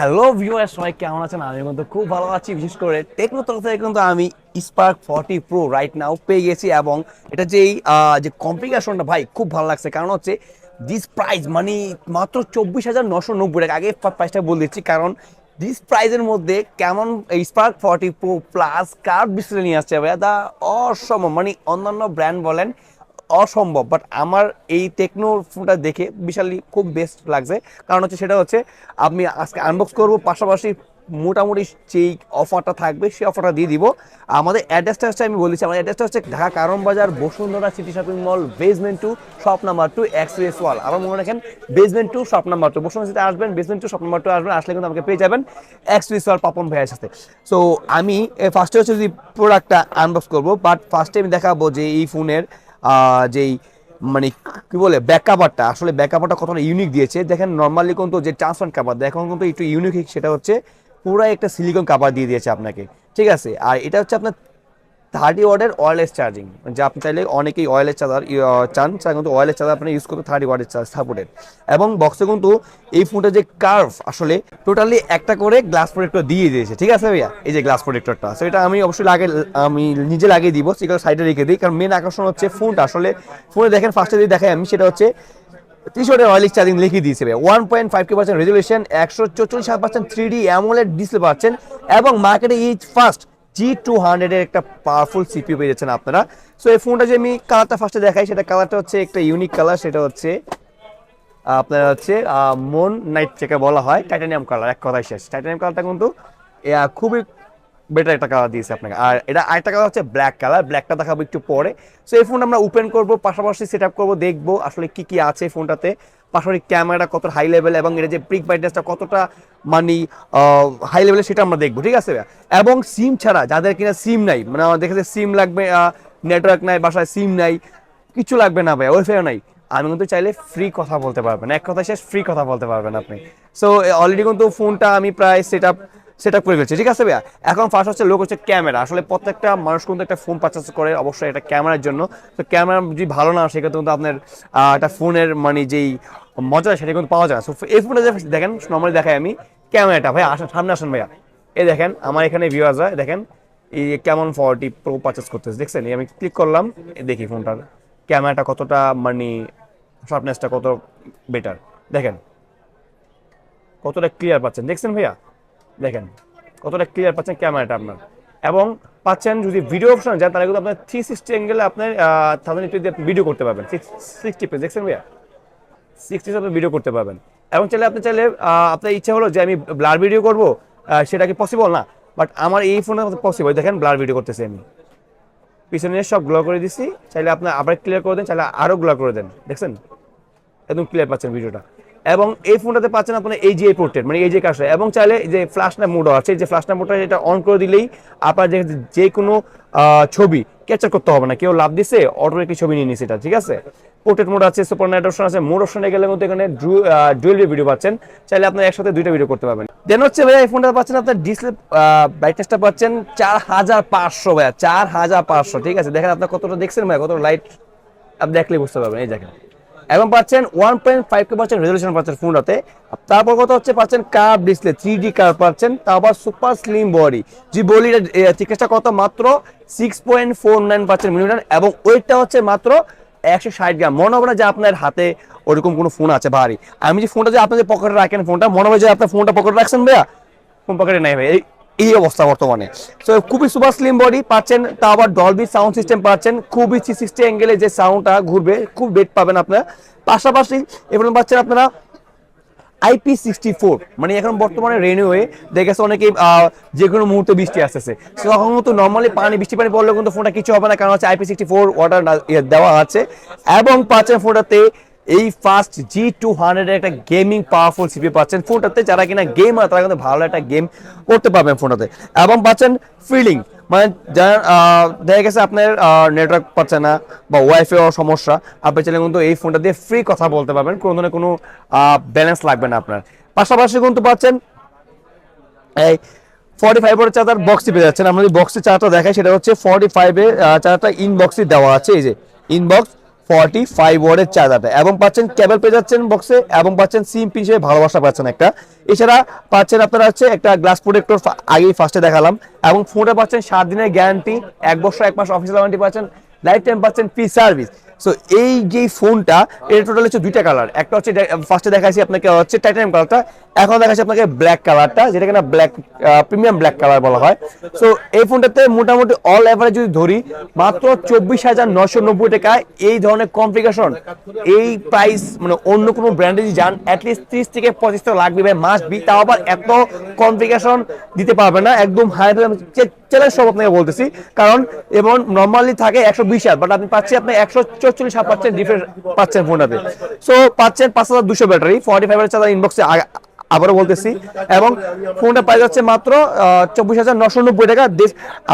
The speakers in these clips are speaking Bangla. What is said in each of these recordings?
হ্যালো ভিউয়ার সবাই কেমন আছেন? আমি কিন্তু খুব ভালো আছি, বিশেষ করে টেকনো তরফ থেকে কিন্তু আমি Spark forty Pro right now পেয়ে গেছি এবং এটা যেই যে কমপ্লিকেশনটা ভাই খুব ভালো লাগছে। কারণ হচ্ছে দিস প্রাইস মানে মাত্র চব্বিশ হাজার নশো নব্বই টাকা। আগে প্রাইসটা বলে দিচ্ছি, কারণ দিস প্রাইজের মধ্যে কেমন স্পার্ক ফর্টি প্রো প্লাস কার ডিসপ্লে নিয়ে আসছে ভাইয়া। দা অসম্ভব মানে অন্যান্য ব্র্যান্ড বলেন অসম্ভব বাট আমার এই টেকনো ফোনটা দেখে বিশালই খুব বেস্ট লাগছে। কারণ হচ্ছে সেটা হচ্ছে, আমি আজকে আনবক্স করব, পাশাপাশি মোটামুটি যেই অফারটা থাকবে, সেই অফারটা দিয়ে দিব। আমাদের অ্যাড্রেসটা হচ্ছে, আমি বলেছি, আমাদের অ্যাড্রেসটা হচ্ছে ঢাকা কারণ বাজার, Bashundhara city shopping mall basement two shop number two express wall আবার মনে রাখেন basement two shop number two Bashundhara city আসবেন basement two shop number two আসবেন, আসলে কিন্তু আমাকে পেয়ে যাবেন এক্সপ্রেস ওয়াল পাপন ভাইয়ের সাথে। সো আমি ফার্স্টে হচ্ছে যদি প্রোডাক্টটা আনবক্স করব বাট ফার্স্টে আমি দেখাবো যে এই ফোনের যেই মানে কি বলে ব্যাক কাভারটা আসলে ব্যাক কাভারটা কতটা ইউনিক দিয়েছে। দেখেন নর্মালি কিন্তু যে ট্রান্সপারেন্ট কাভার দেখেন কিন্তু একটু ইউনিক সেটা হচ্ছে পুরো একটা সিলিকন কাভার দিয়ে দিয়েছে আপনাকে। ঠিক আছে? আর এটা হচ্ছে আপনার থার্টি ওয়ার্ডের ওয়্যারলেস চার্জিং যে আপনি চাইলে অনেকেই ওয়্যারলেস চার্জার চান সেটা কিন্তু ওয়্যারলেস চার্জার আপনি ইউজ করতে থার্টি ওয়ার্ডের চার্জ সাপোর্টেড এবং বক্সে কিন্তু এই ফোনটা যে কার্ভ আসলে টোটালি একটা করে গ্লাস প্রোটেক্টর দিয়ে দিয়েছে, ঠিক আছে ভাইয়া? এই যে গ্লাস প্রোটেক্টরটা সো এটা আমি অবশ্যই লাগে, আমি নিজে লাগিয়ে দিব, সেগুলো সাইডে রেখে দিই, কারণ মেন আকর্ষণ হচ্ছে ফোনটা আসলে ফোনে দেখেন ফার্স্টে যদি দেখাই আমি, সেটা হচ্ছে ওয়াটের অয়েলিক চার্জিং লিখে দিয়েছে one point five K percent resolution একশো চৌচল্লিশ percent three D AMOLED display পাচ্ছেন এবং মার্কেটে এই ফার্স্ট জি টু হান্ড্রেডের একটা পাওয়ারফুল সিপিউ পেয়ে যাচ্ছেন আপনারা। সো এই ফোনটা যে আমি কালারটা ফার্স্টে দেখাই, সেটা কালারটা হচ্ছে একটা ইউনিক কালার সেটা হচ্ছে আপনার হচ্ছে মন নাইট থেকে বলা হয় টাইটানিয়াম কালার এক কথায় শেষ। টাইটানিয়াম কালারটা কিন্তু খুবই বেটার একটা কালার দিয়েছে আপনাকে। আর এটা আরেকটা কালার হচ্ছে ব্ল্যাক কালার ব্ল্যাকটা দেখাবো একটু পরে। সো এই ফোনটা আমরা ওপেন করব, পাশাপাশি সেট আপ করব, দেখব আসলে কি কি আছে ফোনটাতে পাশাপাশি ক্যামেরাটা কত হাই লেভেল এবং এটা যে প্রিক ব্রাইটনেসটা কতটা মানে হাই লেভেলে সেটা আমরা দেখব, ঠিক আছে এবং সিম ছাড়া, যাদের কিনা সিম নাই মানে দেখেছে সিম লাগবে নেটওয়ার্ক নাই, বাসায় সিম নাই, কিছু লাগবে না ভাই ওয়াইফাইও নাই। আমি কিন্তু চাইলে ফ্রি কথা বলতে পারবেন, এক কথা শেষ ফ্রি কথা বলতে পারবেন আপনি। সো অলরেডি কিন্তু ফোনটা আমি প্রায় সেট আপ সেট করে ফেলছি। ঠিক আছে ভাইয়া? এখন ফার্স্ট হচ্ছে লোক হচ্ছে ক্যামেরা আসলে প্রত্যেকটা মানুষ কিন্তু একটা ফোন পারচেস করে অবশ্যই এটা ক্যামেরার জন্য। তো ক্যামেরা যদি ভালো না সেক্ষেত্রে কিন্তু আপনার একটা ফোনের মানে যেই মজা সেটা কিন্তু পাওয়া যায় না। সো এই ফোনটা দেখেন নর্মালি দেখাই আমি ক্যামেরাটা ভাই আসেন, সামনে আসেন ভাইয়া। এই দেখেন, আমার এখানে ভিউ ভিউয়ার্সরা দেখেন, এই কেমন ফর্টি প্রো পারচেস করতেছে। দেখছেন? আমি ক্লিক করলাম দেখি ফোনটার ক্যামেরাটা কতটা মানে শার্পনেসটা কত বেটার দেখেন, কতটা ক্লিয়ার পাচ্ছেন। দেখছেন ভাইয়া? দেখেন, কতটা ক্লিয়ার পাচ্ছেন ক্যামেরাটা আপনার। এবং পাচ্ছেন যদি ভিডিও অপশন যান, তাহলে কিন্তু আপনার থ্রি সিক্সটি অ্যাঙ্গেলে আপনার থাউজেন্ড এইচপি দিয়ে ভিডিও করতে পারবেন। সিক্সটি পেজ দেখছেন ভাইয়া? সিক্সটি আপনি ভিডিও করতে পারবেন। এবং চাইলে আপনি চাইলে আপনার ইচ্ছা হলো যে আমি ব্লার ভিডিও করব সেটা কি পসিবল না? বাট আমার এই ফোনে পসিবল দেখেন ব্লার ভিডিও করতেছি আমি। পিছনে সব গ্লো করে দিছি। চাইলে আপনি আবার ক্লিয়ার করে দেন, চাইলে আরও গ্লো করে দেন। দেখছেন? একদম ক্লিয়ার পাচ্ছেন ভিডিওটা এবং এই ফোনটাতে পাচ্ছেন আপনার এই যে পোর্টেড মানে এই যে কাজটা এবং চাইলে যে ফ্ল্যাশ না মোডও আছে যে ফ্ল্যাশ না মোডটা এটা অন করে দিলেই আপনার যে কোনো ছবি ক্যাপচার করতে হবে না। কেউ লাভ দিছে অটোমেটিক ছবি নিয়ে নিছে এটা, ঠিক আছে? পোর্ট্রেট মোড আছে সুপার নাইট অপশন আছে মোড অপশনে গেলে মধ্যে এখানে ডুয়েল ভিডিও পাচ্ছেন। চাইলে আপনার একসাথে দুইটা ভিডিও করতে পারবেন। দেন হচ্ছে ভাইয়া, এই ফোনটা পাচ্ছেন আপনার ডিসপ্লে ব্রাইটনেসটা পাচ্ছেন চার হাজার পাঁচশো ভাইয়া, চার হাজার পাঁচশো, ঠিক আছে? দেখেন আপনার কতটা দেখছেন ভাইয়া কত লাইট আপনি দেখলে বুঝতে পারবেন, এই দেখেন। এবং পাচ্ছেন ওয়ান পয়েন্ট ফাইভ কে পাচ্ছেন রেজলিউশন পাচ্ছেন ফোনটাতে তারপর কথা হচ্ছে পাচ্ছেন curve display three D curve পাচ্ছেন তারপর সুপার স্লিম বডি যে বলি থিকনেসটা কত? মাত্র সিক্স পয়েন্ট ফোর নাইন পাচ্ছেন মিলিমিটার এবং ওয়েটটা হচ্ছে মাত্র একশো ষাট গ্রাম। মনে হবে না যে আপনার হাতে ওরকম কোনো ফোন আছে, ভারী। আমি যে ফোনটা যে আপনি যে পকেটে রাখেন ফোনটা মনে হবে যে আপনার ফোনটা পকেটে রাখছেন ভাইয়া? ফোন পকেটে নাই ভাই। এই অবস্থা বর্তমানে। সো খুবই সুপার স্লিম বডি পাচ্ছেন, তা আবার ডলবি সাউন্ড সিস্টেম পাচ্ছেন, খুবই থ্রি সিক্সটি অ্যাঙ্গেলে যে সাউন্ডটা ঘুরবে, খুব বেড পাবেন আপনারা। পাশাপাশি এবার পাচ্ছেন আপনারা আইপি সিক্সটি ফোর মানে এখন বর্তমানে রেনিওয়ে দেখেছে অনেকে যে কোনো মুহূর্তে বৃষ্টি আসতেছে। তখন কিন্তু নর্মালি পানি, বৃষ্টি পানি পড়লে কিন্তু ফোনটা কিছু হবে না, কারণ হচ্ছে আইপি সিক্সটি ফোর ওয়াটার দেওয়া আছে। এবং পাচ্ছেন ফোনটাতে এই ফার্স্ট জি টু হান্ড্রেডের একটা গেমিং পাওয়ারফুল সিপি পাচ্ছেন। ফোনটাতে যারা কিনা গেম আর তারা কিন্তু ভালো একটা গেম করতে পারবেন ফোনটাতে। এবং পাচ্ছেন ফিলিং মানে যারা দেখা গেছে আপনার নেটওয়ার্ক পাচ্ছে না বা ওয়াইফাই সমস্যা, আপনি চাইলে কিন্তু এই ফোনটা দিয়ে ফ্রি কথা বলতে পারবেন। কোনো ধরনের কোনো ব্যালেন্স লাগবে না আপনার। পাশাপাশি কিন্তু পাচ্ছেন এই ফর্টি ফাইভ এর চার্জার বক্সটি পেয়ে যাচ্ছেন। আমরা যদি বক্সের চার্জারটা দেখাই, সেটা হচ্ছে ফর্টি ফাইভে চার্জারটা ইনবক্সই দেওয়া আছে। এই যে ইনবক্স ফর্টি ফাইভ ওয়ার্ডের চার্জারটা এবং পাচ্ছেন কেবল পেয়ে যাচ্ছেন বক্সে এবং পাচ্ছেন সিম পিন হিসেবে ভালোবাসা পাচ্ছেন একটা। এছাড়া পাচ্ছেন আপনারা হচ্ছে একটা গ্লাস প্রোটেক্টর আগেই ফার্স্টে দেখালাম। এবং ফোনটা পাচ্ছেন সাত দিনের গ্যারান্টি এক বছর, এক মাস অফিসিয়াল ওয়ারেন্টি পাচ্ছেন লাইফ টাইম পাচ্ছেন ফ্রি সার্ভিস সো এই যে ফোনটা এর টোটাল হচ্ছে দুইটা কালার একটা হচ্ছে ফার্স্টে দেখাইছি আপনাকে হচ্ছে টাইটানিয়াম কালারটা এখন দেখাচ্ছি আপনাকে ব্ল্যাক কালারটা যেটা কিনা ব্ল্যাক প্রিমিয়াম ব্ল্যাক কালার বলা হয়। সো এই ফোনটাতে মোটামুটি অল এভারেজ যদি ধরি, মাত্র চব্বিশ হাজার নশো নব্বই টাকায় এই ধরনের কমপ্লিকেশন এই প্রাইস মানে অন্য কোনো ব্র্যান্ডে যদি যান অ্যাটলিস্ট ত্রিশ থেকে পঁচিশ টাকা লাগবে ভাই মাস্ট বি তাও আবার এত কমপ্লিকেশন দিতে পারবে না, একদম হাই চ্যালেঞ্জ সব আপনাকে বলতেছি। কারণ, এবং নর্মালি থাকে একশো বিশ হাজার বাট আপনি পাচ্ছেন আপনি একশো চল্লিশ হাজার পাচ্ছেন ডিফারেন্ট পাচ্ছেন ফোনটাতে। সো পাচ্ছেন পাঁচ হাজার দুশো ব্যাটারি ফর্টি ফাইভ চার্জার ইনবক্সে আবারও বলতেছি। এবং ফোনটা পাই যাচ্ছে মাত্র চব্বিশ হাজার নশো নব্বই টাকা।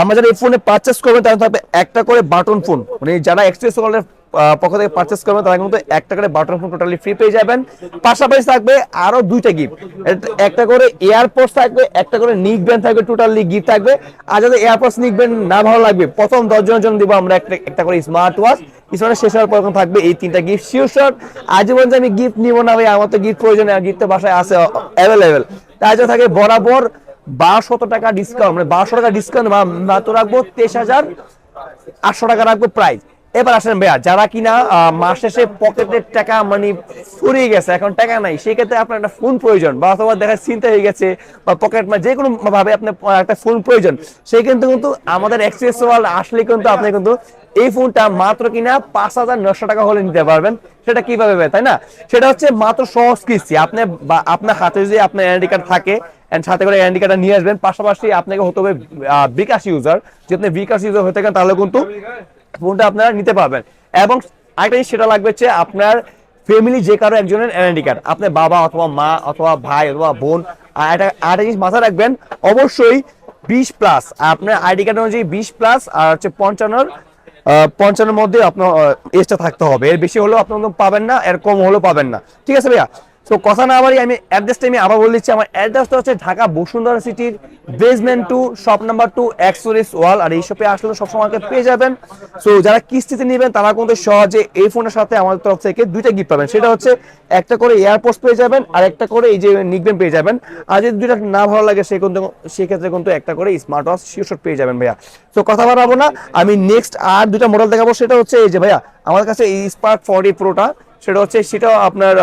আমরা যারা এই ফোনে পারচেস করবেন তাদের থাকবে একটা করে বাটন ফোন মানে যারা এক্সপ্রেস পক্ষ থেকে পারচেস করবেন, তারা কিন্তু একটা করে বাটন ফোন টোটালি ফ্রি পেয়ে যাবেন। পাশাপাশি থাকবে আরও দুইটা গিফট একটা করে এয়ারপোর্টস থাকবে, একটা করে নিক ব্যান্ড থাকবে টোটালি গিফট থাকবে। আর যাদের এয়ারপোর্টস নিক ব্যান্ড না ভালো লাগবে, প্রথম দশ জনের জন্য দিব আমরা একটা একটা করে স্মার্ট ওয়াচ স্মার্ট শেষ হওয়ার পর থাকবে এই তিনটা গিফট শিওর শট আজীবন যে আমি গিফট নিব না ভাই, আমার তো গিফট প্রয়োজন গিফট তো বাসায় আছে অ্যাভেলেবেল তাই জন্য থাকে বরাবর বারোশত টাকা ডিসকাউন্ট মানে বারোশো টাকা ডিসকাউন্ট মাত্র রাখব তেইশ হাজার আটশো টাকা রাখব প্রাইস এবার আসেন ভাইয়া, যারা কিনা মাস শেষে পকেটের টাকা মানে ফুরিয়ে গেছে, এখন টাকা নাই, সেই ক্ষেত্রে আপনার একটা ফোন প্রয়োজন বা অথবা দেখা চিন্তা হয়ে গেছে বা পকেট মানে যে কোনো ভাবে আপনার একটা ফোন প্রয়োজন, সেই কিন্তু কিন্তু আমাদের এক্সপ্রেস ওয়ার্ল্ড আসলে কিন্তু আপনি কিন্তু এই ফোনটা মাত্র কিনা পাঁচ হাজার নশো টাকা হলে নিতে পারবেন। সেটা কীভাবে তাই না? সেটা হচ্ছে মাত্র সহজ কিস্তি। আপনি বা আপনার হাতে যদি আপনার এনআইডি কার্ড থাকে সাথে করে এনআইডি কার্ডটা নিয়ে আসবেন, পাশাপাশি আপনাকে হতে হবে বিকাশ ইউজার যদি আপনি বিকাশ ইউজার হয়ে থাকেন, তাহলে কিন্তু ফোনটা আপনারা নিতে পারবেন। এবং আরেকটা জিনিস সেটা লাগবে হচ্ছে আপনার ফ্যামিলি যে কারও একজনের এনআইডি কার্ড আপনার বাবা অথবা মা অথবা ভাই অথবা বোন, আর একটা, আরেকটা জিনিস মাথায় রাখবেন, অবশ্যই বিশ প্লাস আপনার আইডি কার্ড অনুযায়ী বিশ প্লাস আর হচ্ছে পঞ্চান্নর পঞ্চান্নর মধ্যে আপনার এজটা থাকতে হবে। এর বেশি হলেও আপনার পাবেন না, এর কম হলেও পাবেন না। ঠিক আছে ভাইয়া? তো কথা না বাড়ি আমি অ্যাড্রেসটা আমি আবার বলে দিচ্ছি, আমার অ্যাড্রেসটা হচ্ছে ঢাকা বসুন্ধরা সিটির basement two shop number two এক্সোরিস wall আর এই শপে আসলে সবসময় আমাকে পেয়ে যাবেন। সো যারা কিস্তিতে নেবেন, তারা কিন্তু সহজে এই ফোনের সাথে আমাদের তরফ থেকে দুইটা গিফট পাবেন। সেটা হচ্ছে একটা করে এয়ারপোর্টস পেয়ে যাবেন, আর একটা করে এই যে নিকবেন পেয়ে যাবেন। আর যদি দুইটা না ভালো লাগে, সে কিন্তু সেক্ষেত্রে কিন্তু একটা করে স্মার্ট ওয়াচ শিওর পেয়ে যাবেন ভাইয়া। তো কথা বাড়াবো না, আমি নেক্সট আর দুইটা মডেল দেখাবো, সেটা হচ্ছে এই যে ভাইয়া আমাদের কাছে এই স্পার্ক ফর্টি প্রোটা সেটা হচ্ছে সেটাও আপনার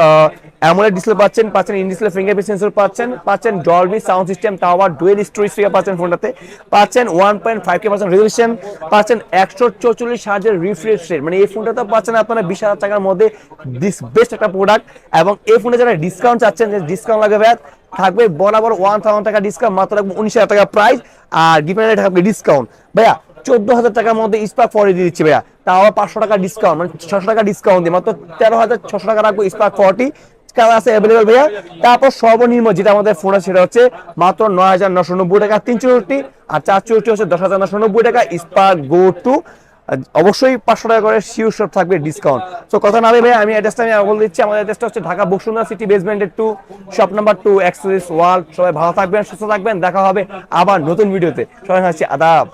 অ্যামোলেড ডিসপ্লে পাচ্ছেন পাচ্ছেন ইন ডিসপ্লে ফিঙ্গারপ্রিন্ট সেন্সর পাচ্ছেন পাচ্ছেন ডলবি সাউন্ড সিস্টেম আবার ডুয়েল স্টোরেজ ফিগার পাচ্ছেন ফোনটাতে, পাচ্ছেন one point five K percent resolution পাচ্ছেন একশো চৌচল্লিশ হাজার রিফ্রেশ রেট মানে এই ফোনটাতে পাচ্ছেন আপনারা বিশ হাজার টাকার মধ্যে দিস বেস্ট একটা প্রোডাক্ট এবং এই ফোনে যারা ডিসকাউন্ট চাচ্ছেন, যে ডিসকাউন্ট লাগবে, থাকবে বরাবর ওয়ান থাউজেন্ড টাকা ডিসকাউন্ট মাত্র রাখব উনিশ হাজার টাকা প্রাইস আর গিফটের থাকবে ডিসকাউন্ট ভাইয়া, চোদ্দ হাজার টাকার মধ্যে স্পার্ক ফর্টি দিয়ে দিচ্ছি ভাইয়া। তাও আবার পাঁচশো টাকা ডিসকাউন্ট মানে ছশো টাকা ডিসকাউন্ট দিয়ে, মাত্র তেরো হাজার ছশো টাকা রাখব স্পার্ক ফর্টি কালার আছে অ্যাভেলেবল ভাইয়া? তারপর সর্বনিম্ন যেটা আমাদের ফোন আছে, সেটা হচ্ছে মাত্র নয় হাজার নশো নব্বই টাকা, তিন চৌষট্টি, আর চার চৌষট্টি হচ্ছে দশ হাজার নশো নব্বই টাকা স্পার্ক গো টু অবশ্যই পাঁচশো টাকা করে শিওর শপ থাকবে ডিসকাউন্ট তো কথা না ভাই আমি অ্যাড্রেসটা আমি বলে দিচ্ছি, আমাদের অ্যাড্রেসটা হচ্ছে Dhaka Bashundhara city বেসমেন্টের two shop number two express world সবাই ভালো থাকবেন, সুস্থ থাকবেন, দেখা হবে আবার নতুন ভিডিওতে সবাই হচ্ছে আদাব।